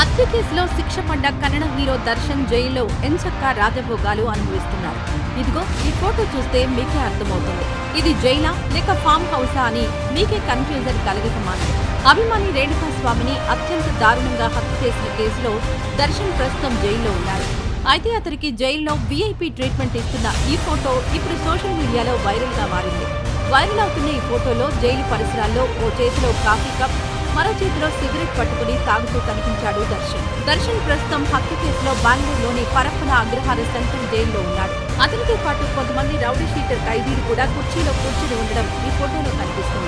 హత్య కేసులో శిక్ష పడ్డ కన్నడ హీరో దర్శన్ జైల్లో ఎంచక్క రాజభోగాలు అనుభవిస్తున్నారు. ఇదిగో ఈ ఫోటో చూస్తే మీకే అర్థమవుతుంది. ఇది జైలా లేక ఫామ్ హౌసా అని మీకే కన్ఫ్యూజన్ కలగక మాత్రం. అభిమాని రేణుకా స్వామిని అత్యంత దారుణంగా హత్య చేసిన కేసులో దర్శన్ ప్రస్తుతం జైల్లో ఉన్నారు. అయితే అతనికి జైల్లో వీఐపీ ట్రీట్మెంట్ ఇస్తున్న ఈ ఫోటో ఇప్పుడు సోషల్ మీడియాలో వైరల్గా మారింది. వైరల్ అవుతున్న ఈ ఫోటోలో జైలు పరిసరాల్లో ఓ చేతిలో కాఫీ కప్ మరో చేతిలో సిగరెట్ పట్టుకుని తాగుతూ కనిపించాడు దర్శన్. దర్శన్ ప్రస్తుతం హత్య కేసులో బెంగళూరులోని పరప్పన అగ్రహార సెంట్రల్ జైల్లో ఉన్నాడు. అతనితో పాటు కొంతమంది రౌడీ షీటర్ ఖైదీలు కూడా కుర్చీలో కూర్చుని ఉండడం ఈ ఫోటోలో కనిపిస్తుంది.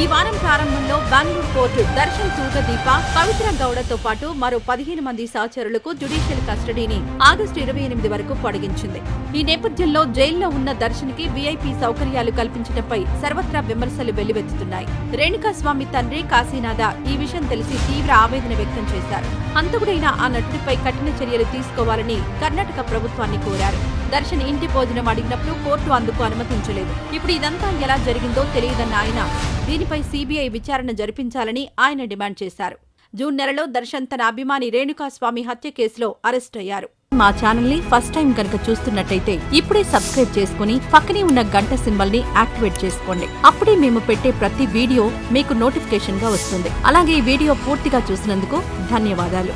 ఈ వారం ప్రారంభంలో బెంగళూరు కోర్టు దర్శన్ సూర్యదీప పవిత్ర గౌడతో పాటు మరో పదిహేను మంది సహచరులకు జ్యుడిషియల్ కస్టడీని ఆగస్టు ఇరవై ఎనిమిది వరకు పొడిగించింది. ఈ నేపథ్యంలో జైల్లో ఉన్న దర్శన్కి వీఐపీ సౌకర్యాలు కల్పించడంపై సర్వత్రా విమర్శలు వెల్లువెత్తుతున్నాయి. రేణుకా స్వామి తండ్రి కాశీనాథ ఈ విషయం తెలిసి తీవ్ర ఆవేదన వ్యక్తం చేశారు. హంతకుడైన ఆ నటుడిపై కఠిన చర్యలు తీసుకోవాలని కర్ణాటక ప్రభుత్వాన్ని కోరారు. దర్శన్ ఇంటి భోజనం అడిగినప్పుడు కోర్టు అందుకు అనుమతించలేదు. ఇప్పుడు ఇదంతా ఎలా జరిగిందో తెలియదన్న ఆయన దీనిపై సీబీఐ విచారణ జరిపించాలని ఆయన డిమాండ్ చేశారు. జూన్ నెలలో దర్శన్ తన అభిమాని రేణుకా స్వామి హత్య కేసులో అరెస్ట్ అయ్యారు. మా ఛానల్ని ఫస్ట్ టైం కనుక చూస్తున్నట్టయితే ఇప్పుడే సబ్స్క్రైబ్ చేసుకుని పక్కనే ఉన్న గంట సింబల్ని యాక్టివేట్ చేసుకోండి. అప్పుడే మేము పెట్టే ప్రతి వీడియో మీకు నోటిఫికేషన్గా వస్తుంది. అలాగే ఈ వీడియో పూర్తిగా చూసినందుకు ధన్యవాదాలు.